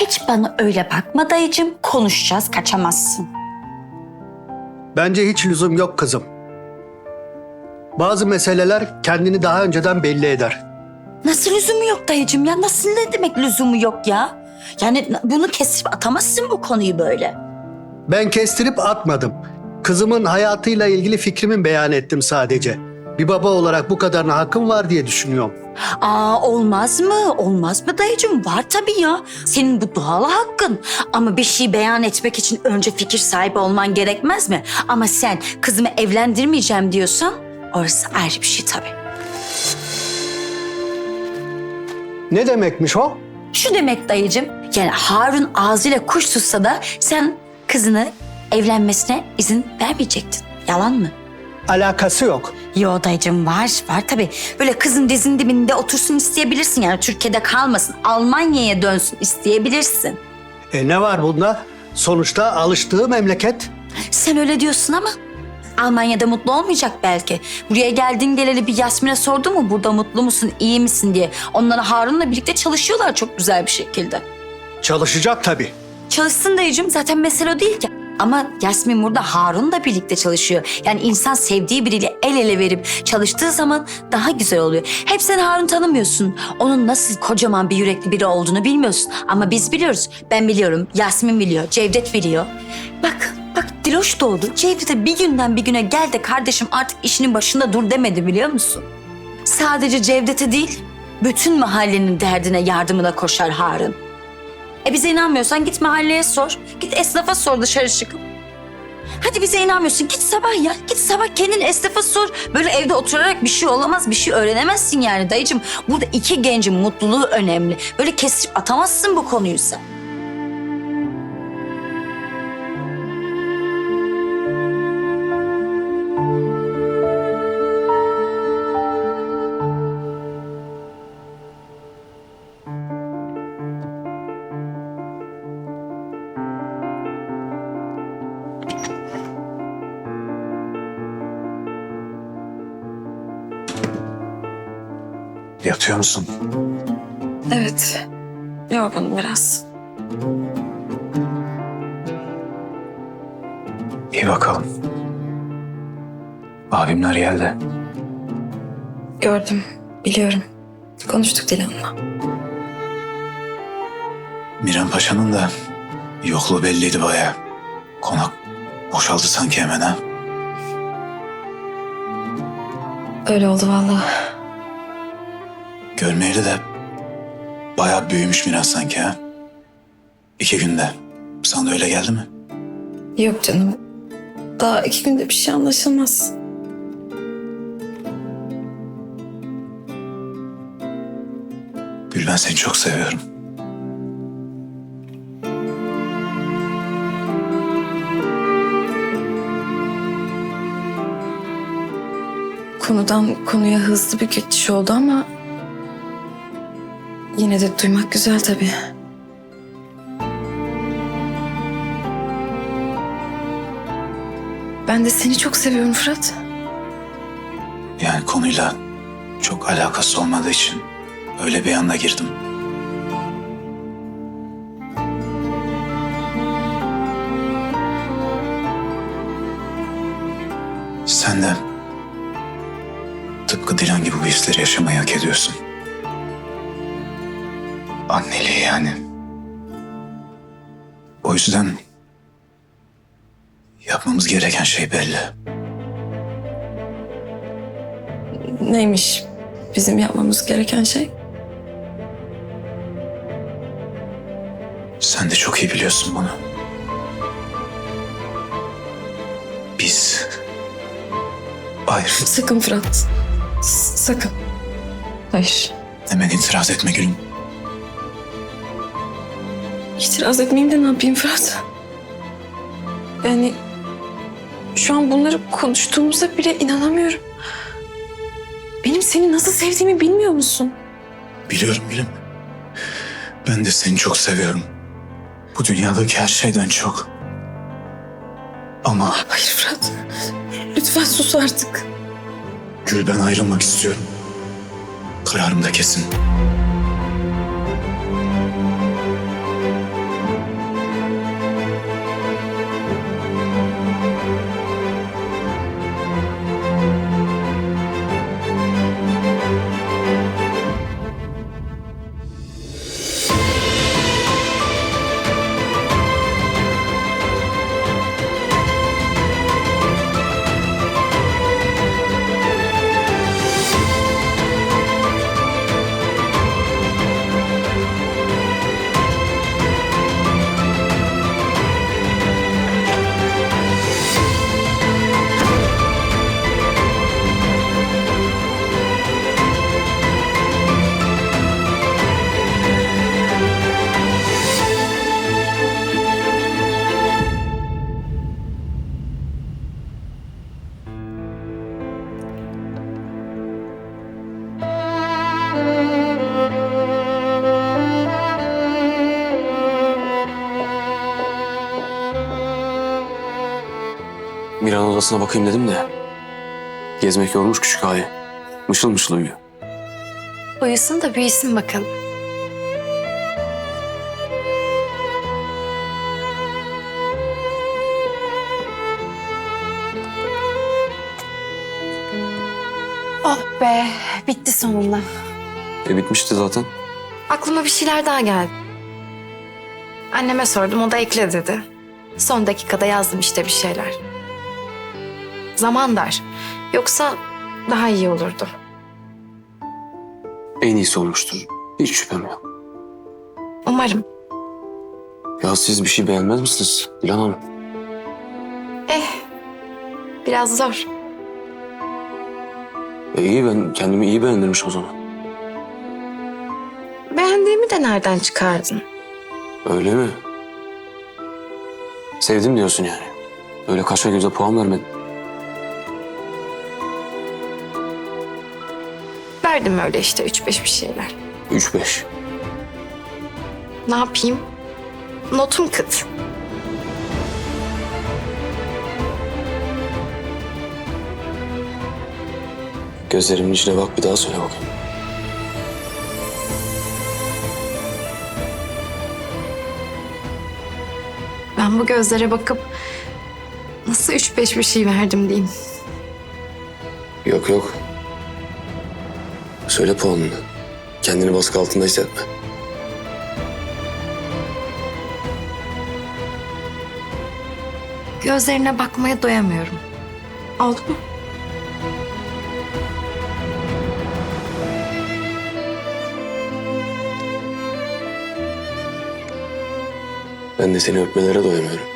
Hiç bana öyle bakma dayıcığım. Konuşacağız, kaçamazsın. Bence hiç lüzum yok kızım. Bazı meseleler kendini daha önceden belli eder. Nasıl lüzumu yok dayıcığım ya? Nasıl ne demek lüzumu yok ya? Yani bunu kesip atamazsın bu konuyu böyle. Ben kestirip atmadım. Kızımın hayatıyla ilgili fikrimi beyan ettim sadece. Bir baba olarak bu kadarına hakkım var diye düşünüyorum. Aa olmaz mı? Olmaz mı dayıcığım? Var tabii ya. Senin bu doğal hakkın. Ama bir şey beyan etmek için önce fikir sahibi olman gerekmez mi? Ama sen kızımı evlendirmeyeceğim diyorsan orası ayrı bir şey tabii. Ne demekmiş o? Şu demek dayıcığım, yani Harun ağzıyla kuş tutsa da sen kızını evlenmesine izin vermeyecektin. Yalan mı? Alakası yok. Yo dayıcığım var, var tabii. Böyle kızın dizin dibinde otursun isteyebilirsin yani Türkiye'de kalmasın. Almanya'ya dönsün isteyebilirsin. E ne var bunda? Sonuçta alıştığı memleket. Sen öyle diyorsun ama Almanya'da mutlu olmayacak belki. Buraya geldiğin geleli bir Yasmin'e sordu mu burada mutlu musun, iyi misin diye. Onlar Harun'la birlikte çalışıyorlar çok güzel bir şekilde. Çalışacak tabii. Çalışsın dayıcığım zaten mesele o değil ki. Ama Yasmin burada Harun'la birlikte çalışıyor. Yani insan sevdiği biriyle el ele verip çalıştığı zaman daha güzel oluyor. Hep sen Harun tanımıyorsun. Onun nasıl kocaman bir yürekli biri olduğunu bilmiyorsun. Ama biz biliyoruz. Ben biliyorum. Yasmin biliyor. Cevdet biliyor. Bak, bak Diloş doğdu. Cevdet'e bir günden bir güne gel de kardeşim artık işinin başında dur demedi biliyor musun? Sadece Cevdet'e değil, bütün mahallenin derdine yardımına koşar Harun. E bize inanmıyorsan git mahalleye sor. Git esnafa sor dışarı çıkıp. Hadi bize inanmıyorsun git sabah ya. Git sabah kendin esnafa sor. Böyle evde oturarak bir şey olamaz bir şey öğrenemezsin yani dayıcım. Burada iki gencin mutluluğu önemli. Böyle kesip atamazsın bu konuyu sen. Yatıyor musun? Evet. Yorgunum biraz. İyi bakalım. Abimler geldi. Gördüm. Biliyorum. Konuştuk Dilan'la. Miran Paşa'nın da yokluğu belliydi baya. Konak boşaldı sanki hemen ha. Öyle oldu vallahi. Görmeyeli de baya büyümüş Miran sanki ha. İki günde. Sana da öyle geldi mi? Yok canım. Daha iki günde bir şey anlaşılmaz. Gül ben seni çok seviyorum. Konudan konuya hızlı bir geçiş oldu ama... Yine de duymak güzel tabii. Ben de seni çok seviyorum Fırat. Yani konuyla çok alakası olmadığı için öyle bir anda girdim. Sen de tıpkı Dilan gibi bu hisleri yaşamayı hak ediyorsun. Anneliği yani. O yüzden yapmamız gereken şey belli. Neymiş bizim yapmamız gereken şey? Sen de çok iyi biliyorsun bunu. Biz ayrı Sakın Fırat. S- sakın. Hayır. hemen itiraz etme gülüm. İtiraz etmeyeyim de ne yapayım Fırat? Yani şu an bunları konuştuğumuza bile inanamıyorum. Benim seni nasıl sevdiğimi bilmiyor musun? Biliyorum gülüm. Ben de seni çok seviyorum. Bu dünyadaki her şeyden çok. Ama Hayır Fırat. Lütfen sus artık. Gül ben ayrılmak istiyorum. Kararım da kesin. Odasına bakayım dedim de. Gezmek yormuş küçük ağayı. Mışıl mışıl uyuyor. Uyusun da büyüsün bakalım. Oh be, bitti sonunda. E bitmişti zaten. Aklıma bir şeyler daha geldi. Anneme sordum, o da ekle dedi. Son dakikada yazdım işte bir şeyler. Zaman dar. Yoksa daha iyi olurdu. En iyisi olmuştur. Hiç şüphem yok. Umarım. Ya siz bir şey beğenmez misiniz Dilan Hanım? Eh, biraz zor. E iyi ben kendimi iyi beğendirmiş o zaman. Beğendiğimi de nereden çıkardın? Öyle mi? Sevdim diyorsun yani. Öyle kaşa göze puan vermedin. Verdim öyle işte üç beş bir şeyler. Üç beş. Ne yapayım? Notum kıt. Gözlerimin içine bak bir daha söyle bakayım. Ben bu gözlere bakıp nasıl üç beş bir şey verdim diyeyim. Yok yok. Söyle puanını. Kendini baskı altında hissetme. Gözlerine bakmaya doyamıyorum. Oldu mu? Ben de seni öpmelere doyamıyorum.